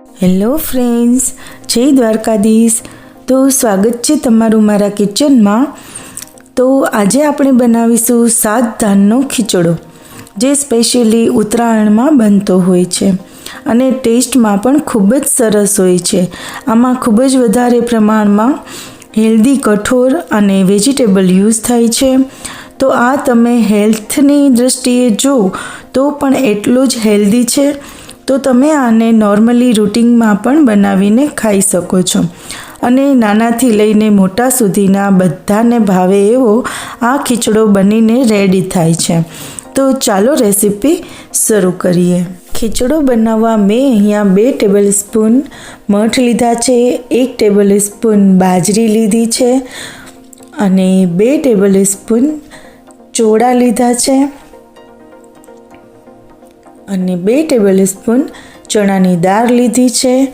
Hello friends જય દ્વારકાધીશ. તો સ્વાગત છે તમારું મારા કિચનમાં. તો આજે આપણે બનાવીશું સાત ધાનનો ખીચડો, જે સ્પેશિયલી ઉત્તરાયણમાં બનતો હોય છે અને ટેસ્ટમાં પણ ખૂબ જ સરસ હોય છે. આમાં ખૂબ જ વધારે પ્રમાણમાં હેલ્ધી કઠોર અને વેજીટેબલ યુઝ થાય છે. તો આ તમે હેલ્થની દૃષ્ટિએ જો તો પણ એટલું જ હેલ્ધી છે. તો તમે આને નોર્મલી રૂટિનમાં પણ બનાવીને ખાઈ શકો છો. અને નાનાથી લઈને મોટા સુધીના બધાને ભાવે એવો આ ખીચડો બનીને રેડી થાય છે. તો ચાલો રેસીપી શરૂ કરીએ. ખીચડો બનાવવા મેં અહીંયા બે ટેબલ સ્પૂન મઠ લીધા છે, એક ટેબલ સ્પૂન બાજરી લીધી છે અને બે ટેબલ સ્પૂન ચોળા લીધા છે. અને બે ટેબલ સ્પૂન ચણાની દાળ લીધી છે.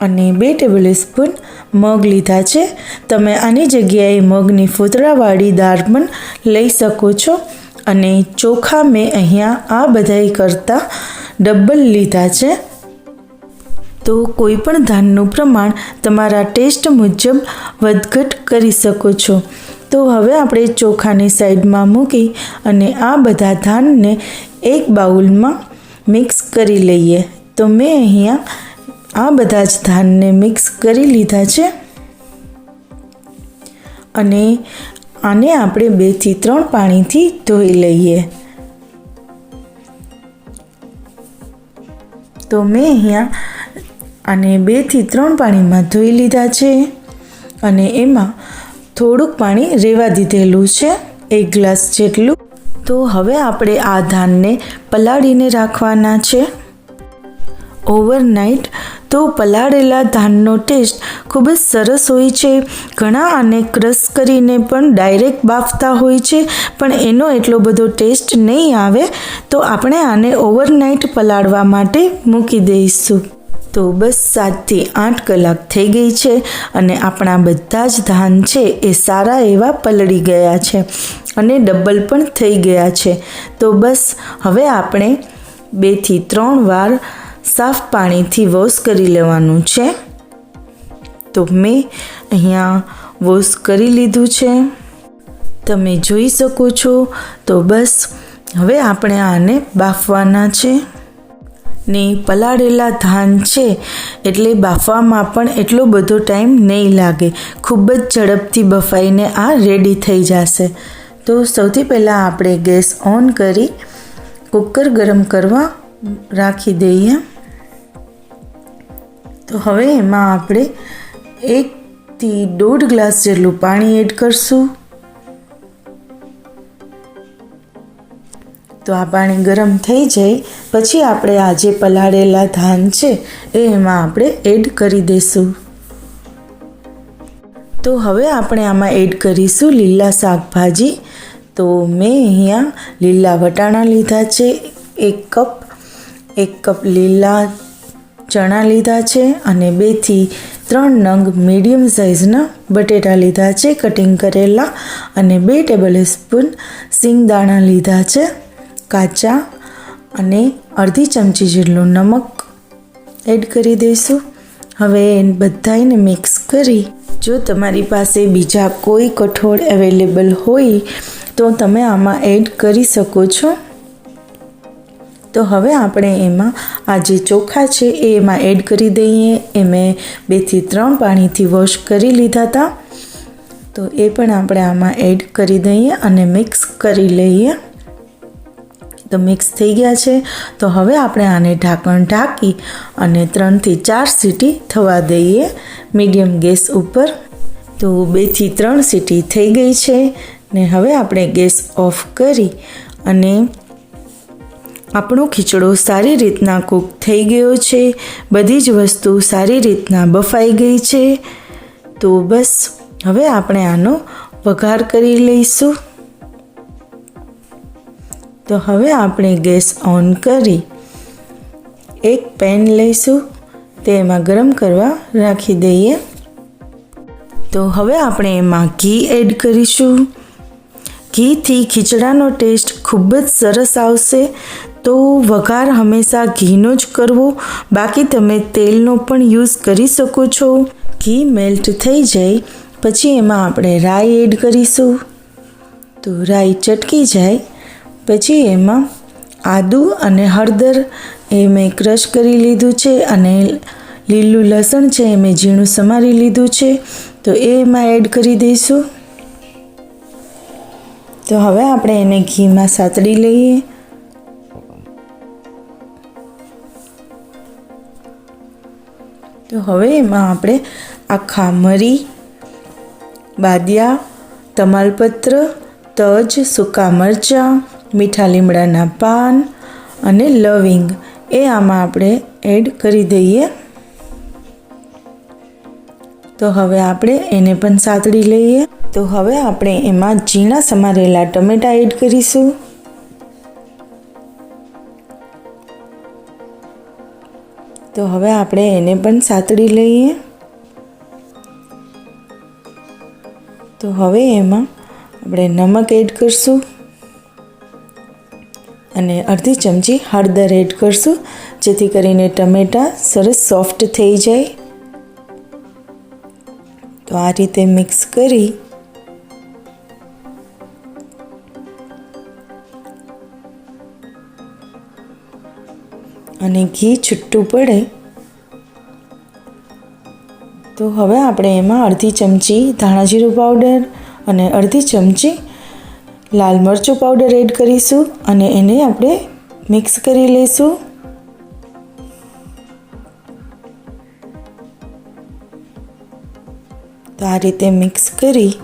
અને બે ટેબલ સ્પૂન મગ લીધા છે. તમે આની જગ્યાએ મગની ફોતળાવાળી દાળ પણ લઈ શકો છો. અને ચોખા મેં અહીંયા આ બધાય કરતાં ડબલ લીધા છે. તો કોઈ પણ ધાનનું પ્રમાણ તમારા ટેસ્ટ મુજબ વધઘટ કરી શકો છો. તો હવે આપણે ચોખાની સાઈડમાં મૂકી અને આ બધા ધાનને એક બાઉલમાં મિક્સ કરી લઈએ. તો મેં અહીંયા આ બધા જ ધાનને મિક્સ કરી લીધા છે. અને આને આપણે બેથી ત્રણ પાણીથી ધોઈ લઈએ. તો મેં અહીંયા આને બેથી ત્રણ પાણીમાં ધોઈ લીધા છે. અને એમાં થોડુંક પાણી રેવા દીધેલું છે. એક ગ્લાસ જેટલું. તો હવે આપણે આ ધાનને પલાળીને રાખવાના છે. ઓવરનાઇટ તો પલાળેલા ધાનનો ટેસ્ટ ખૂબ જ સરસ હોય છે. ઘણા આને ક્રશ કરીને પણ ડાયરેક્ટ બાફતા હોય છે, પણ એનો એટલો બધો ટેસ્ટ નહીં આવે. તો આપણે આને ઓવરનાઇટ પલાળવા માટે મૂકી દઈશું. તો બસ સાતથી આઠ કલાક થઈ ગઈ છે અને આપણા બધા જ ધાન છે એ સારા એવા પલળી ગયા છે અને ડબલ પણ થઈ ગયા છે. તો બસ હવે આપણે બેથી ત્રણ વાર સાફ પાણીથી વોશ કરી લેવાનું છે. તો મેં અહીંયા વોશ કરી લીધું છે. તમે જોઈ શકો છો. તો બસ હવે આપણે આને બાફવાના છે. ને પલાળેલા ધાન છે એટલે બાફવામાં પણ એટલો બધો ટાઈમ નહીં લાગે. ખૂબ જ ઝડપથી બફાઈને આ રેડી થઈ જશે. તો સૌથી પહેલાં આપણે ગેસ ઓન કરી કુકર ગરમ કરવા રાખી દઈએ. તો હવે એમાં આપણે એકથી દોઢ ગ્લાસ જેટલું પાણી એડ કરશું. તો આ પાણી ગરમ થઈ જાય, પછી આપણે આ જે પલાળેલા ધાન છે, એ એમાં આપણે એડ કરી દઈશું. તો હવે આપણે આમાં એડ કરીશું લીલા શાકભાજી. તો મેં અહીંયા લીલા વટાણા લીધા છે, એક કપ એક કપ લીલા ચણા લીધા છે અને બેથી ત્રણ નંગ મીડિયમ સાઇઝના બટેટા લીધા છે કટિંગ કરેલા. અને બે ટેબલ સ્પૂન સિંગદાણા લીધા છે. કાચા અને અડધી ચમચી જેટલું નમક એડ કરી દઈશું. હવે બધાને મિક્સ કરી, જો તમારી પાસે બીજા કોઈ કઠોળ અવેલેબલ હોય, તો તમે આમાં એડ કરી શકો છો. તો હવે આપણે એમાં આ જે ચોખા છે એ એમાં એડ કરી દઈએ. એ મેં બેથી ત્રણ પાણીથી વોશ કરી લીધા હતા તો એ પણ આપણે આમાં એડ કરી દઈએ અને મિક્સ કરી લઈએ. તો મિક્સ થઈ ગયા છે. તો હવે આપણે આને ઢાંકણ ઢાંકી અને ત્રણથી ચાર સીટી થવા દઈએ મીડિયમ ગેસ ઉપર. તો બેથી ત્રણ સીટી થઈ ગઈ છે ને હવે આપણે ગેસ ઓફ કરી અને આપણો ખીચડો સારી રીતના કૂક થઈ ગયો છે. બધી જ વસ્તુ સારી રીતના બફાઈ ગઈ છે. તો બસ, હવે આપણે આનો વઘાર કરી લઈશું. તો હવે આપણે ગેસ ઓન કરી એક પેન લઈશું તેમાં ગરમ કરવા રાખી દઈએ. તો હવે આપણે એમાં ઘી એડ કરીશું. ઘીથી ખીચડાનો ટેસ્ટ ખૂબ જ સરસ આવશે, તો વઘાર હંમેશા ઘીનો જ કરવો. બાકી તમે તેલનો પણ યુઝ કરી શકો છો. ઘી મેલ્ટ થઈ જાય, પછી એમાં આપણે રાઈ એડ કરીશું. તો રાઈ ચટકી જાય પછી એમાં આદું અને હળદર એ મેં ક્રશ કરી લીધું છે અને લીલું લસણ છે એ મેં ઝીણું સમારી લીધું છે. તો એ એમાં એડ કરી દઈશું. તો હવે આપણે એને ઘીમાં સાતડી લઈએ. તો હવે એમાં આપણે આખા મરી, બાદિયા, તમાલપત્ર, તજ, સૂકા મરચાં મીઠા લીમડાના પાન અને લવિંગ. એ આમાં આપણે એડ કરી દઈએ. તો હવે આપણે એને પણ સાતડી લઈએ. તો હવે આપણે એમાં ઝીણા સમારેલા ટમેટા એડ કરીશું. તો હવે આપણે એને પણ સાતડી લઈએ. તો હવે એમાં આપણે નમક એડ કરશું. અને અડધી ચમચી હળદર એડ કરશું, જેથી કરીને ટમેટાં સરસ સોફ્ટ થઈ જાય. તો આ રીતે મિક્સ કરી અને ઘી છૂટું પડે. તો હવે આપણે એમાં અડધી ચમચી ધાણા જીરું પાવડર અને અડધી ચમચી લાલ મરચું પાવડર એડ કરીશું અને એને આપણે મિક્સ કરી લઈશું. તો આ રીતે મિક્સ કરી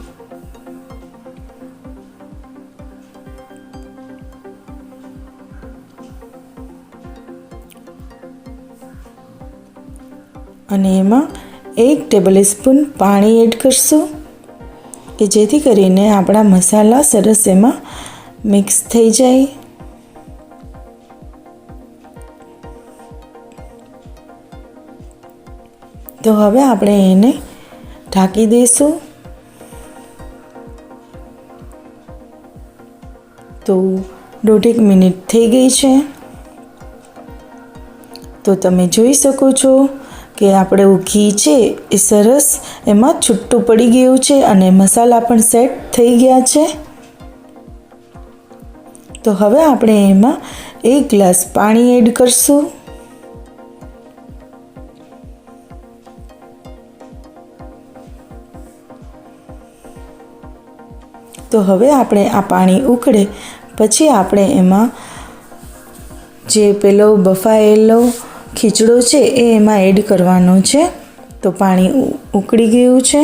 અને એમાં એક ટેબલ સ્પૂન પાણી એડ કરશું. કે જેથી કરીને આપણા મસાલા સરસ એમાં મિક્સ થઈ જાય. તો હવે આપણે એને ઢાંકી દઈશું. તો દોઢેક મિનિટ થઈ ગઈ છે. તો તમે જોઈ શકો છો કે આપણે ઘી છે એ સરસ, એમાં છૂટું પડી ગયું છે અને મસાલા પણ સેટ થઈ ગયા છે. તો હવે આપણે એમાં એક ગ્લાસ પાણી એડ કરશું. તો હવે આપણે આ પાણી ઉકળે, પછી આપણે એમાં જે પેલો બફાયેલો ખીચડો છે એ એમાં એડ કરવાનો છે. તો પાણી ઉકળી ગયું છે.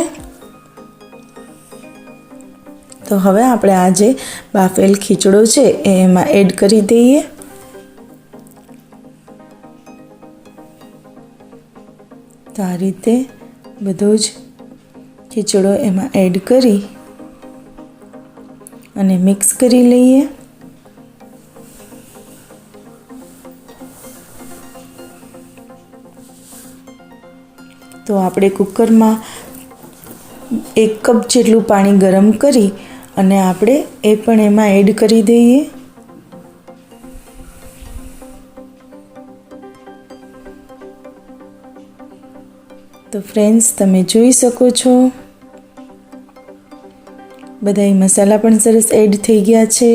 તો હવે આપણે આ જે બાફેલ ખીચડો છે એ એમાં એડ કરી દઈએ. તો આ રીતે બધો જ ખીચડો એમાં એડ કરી અને મિક્સ કરી લઈએ. તો આપણે કુકરમાં એક કપ જેટલું પાણી ગરમ કરી અને આપણે એ પણ એમાં એડ કરી દઈએ. તો ફ્રેન્ડ્સ, તમે જોઈ શકો છો. બધા મસાલા પણ સરસ એડ થઈ ગયા છે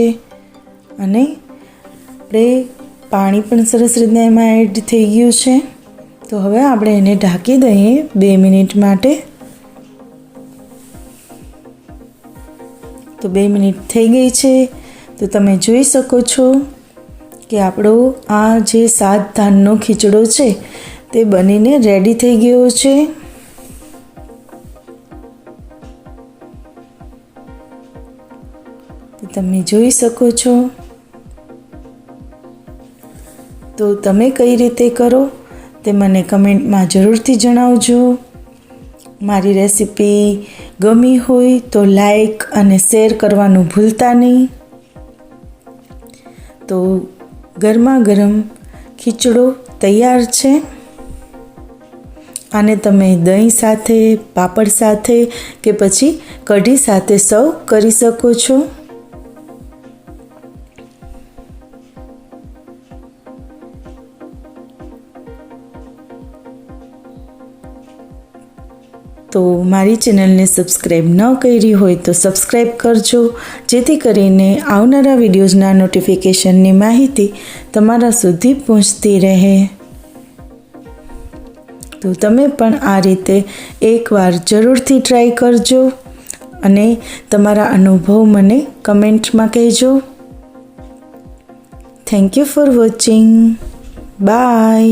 અને આપણે પાણી પણ સરસ રીતના એમાં એડ થઈ ગયું છે. તો હવે આપણે એને ઢાંકી દઈએ બે મિનિટ માટે. તો બે મિનિટ થઈ ગઈ છે. તો તમે જોઈ શકો છો કે આપણો આ જે સાત ધાનનો ખીચડો છે તે બનીને રેડી થઈ ગયો છે. તમે જોઈ શકો છો. તો તમે કઈ રીતે કરો? તે મને કમેન્ટમાં જરૂરથી જણાવજો. મારી રેસીપી ગમી હોય તો લાઈક અને શેર કરવાનું ભૂલતા નહીં. તો ગરમા ગરમ ખીચડો તૈયાર છે. આને તમે દહીં સાથે, પાપડ સાથે કે પછી કઢી સાથે સર્વ કરી શકો છો. મારી ચેનલને સબસ્ક્રાઈબ ન કરી હોય તો સબસ્ક્રાઈબ કરજો. જેથી કરીને આવનારા વિડીયોઝના નોટિફિકેશનની માહિતી તમારા સુધી પહોંચતી રહે. તો તમે પણ આ રીતે એકવાર જરૂરથી ટ્રાય કરજો અને તમારા અનુભવ મને કમેન્ટમાં કહેજો. Thank you for watching bye